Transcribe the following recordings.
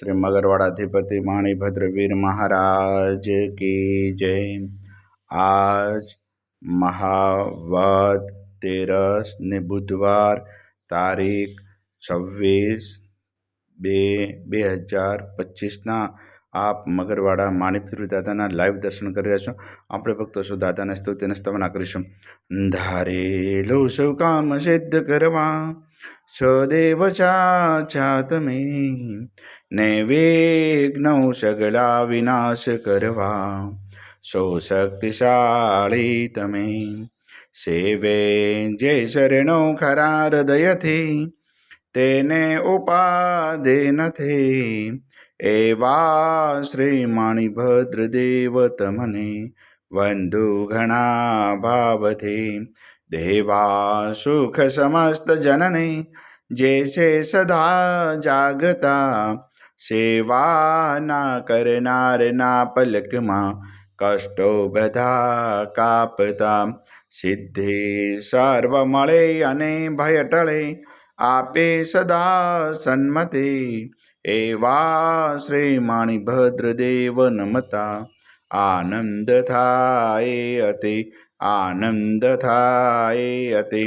શ્રી મગરવાડાધિપતિ માણીભદ્રવીર મહારાજ કી જય. આજ મહાવત તેરસ ને બુધવાર તારીખ છવ્વીસ બે બે હજાર પચીસના આપ મગરવાડા માણિકપુર દાદાના લાઈવ દર્શન કરી રહ્યા છો. આપણે ભક્તો શું દાદાને સ્તુતિને સ્તવના કરીશું? ધારેલું સૌ કામ સિદ્ધ કરવા સદેવ ચાચા તમે ને વિઘ્નો સગળા વિનાશ કરવા સો શક્તિશાળી તમે સેવે જે શરણો ખરા હૃદયથી તેને ઉપાદે નથી એવા શ્રી માણીભદ્ર દેવ તમને વંદુ ઘણા ભાવથી દેવા સુખ સમસ્ત જનની, જે છે સદા જાગતા, સેવા ના કરનારના પલકમાં, કષ્ટો બધા કાપતા, સિદ્ધિ સર્વ મળે અને ભય ટળે, આપે સદા સન્મતિ, એવા શ્રી માણીભદ્ર દેવ નમતા, આનંદ થાય અતિ આનંદ થાય અતિ.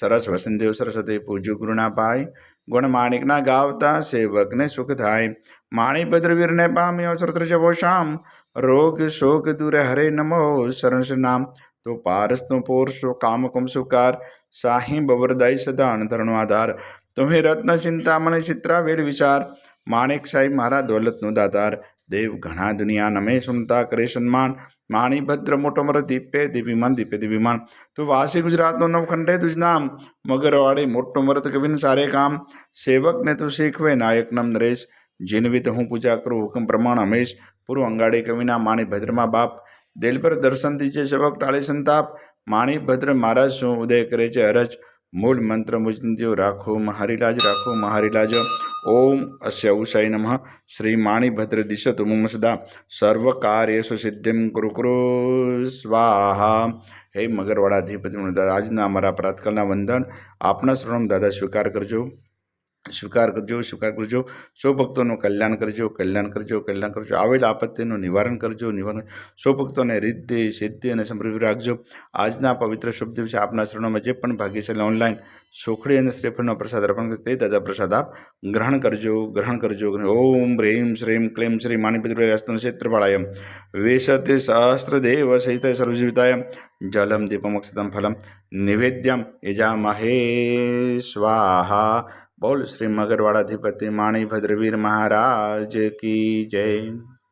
સરસ વસંતદેવ સરસ્વતી પૂજ્ય ગુરુના પાય ગુણ માણિકના ગાવતા સેવકને સુખ થાય માણીભદ્રવીરને પામ્યો શ્રોત્ર જવો શામ રોગ શોક દૂર હરે નમો શરણ નામ તો પારસનો પોરસો કામ કમ સુકાર. સાહી બવરદાઈ સદા અણધરણો આધાર. તુમ્હે રત્ન ચિંતામણી ચિત્રા વેલ વિચાર. માણેક સાહેબ મારા દોલતનો દાતાર. દેવ ઘણા દુનિયા નમે સુનતા કરે સન્માન. માણીભદ્ર મોટો મર દીપે દિવ્યમાન દીપે દિવ્યમાન તું વાસી ગુજરાતનો નવખંડે તુજ નામ. મગરવાડી મોટો મરત કવિન સારે કામ. સેવકને તું શીખવે, નાયક નામ નરેશ. જીનવિત હું પૂજા કરું, હુકમ પ્રમાણ હમેશ. પૂર્વ અંગાડી કવિના માણીભદ્રમાં બાપ. દિલ પર દર્શન દીજે સેવક ટાળી સંતાપ. માણીભદ્ર મહારાજ શું ઉદય કરે છે હરજ મૂળ મંત્ર મુજંત્યો રાખો મહારીલાજ રાખો મહારીલાજ. ઓમ અસ્ય ઉષાય નમઃ. શ્રી માણીભદ્ર દિશતુ મમ સદા સર્વ સિદ્ધિમ કુરુ કુરુ સ્વાહા. હે મગરવાળાધિપતિ આજના અમારા પ્રાતકાલના વંદન આપના શરણમ દાદા સ્વીકાર કરજો. સ્વીકાર કરજો સ્વીકાર કરજો. સૌ ભક્તોનું કલ્યાણ કરજો કલ્યાણ કરજો કલ્યાણ કરજો. આવેલ આપત્તિનું નિવારણ કરજો, નિવારણ. સૌ ભક્તોને રિદ્ધિ, સિદ્ધિ અને સમૃદ્ધિ રાખજો. આજના પવિત્ર શુભ દિવસે આપના શરણોમાં જે પણ ભાગ્યશાળી ઓનલાઈન સોખડી અને શ્રીફળનો પ્રસાદ અર્પણ કરે તે દાદા પ્રસાદ આપ ગ્રહણ કરજો ગ્રહણ કરજો. ઓમ હ્રીમ શ્રીમ ક્લીમ શ્રી માણિપિતૃસ્તન ક્ષેત્રફળાય. વેશતે સહસ્રદેવ સહિત સર્વજીવિતાય. જલમ દીપમક્ષદમ ફલમ, નિવેદ્યમ. યજામહે સ્વાહા બોલ શ્રી મગરવાડાધિપતિ માણીભદ્રવીર મહારાજ કી જય.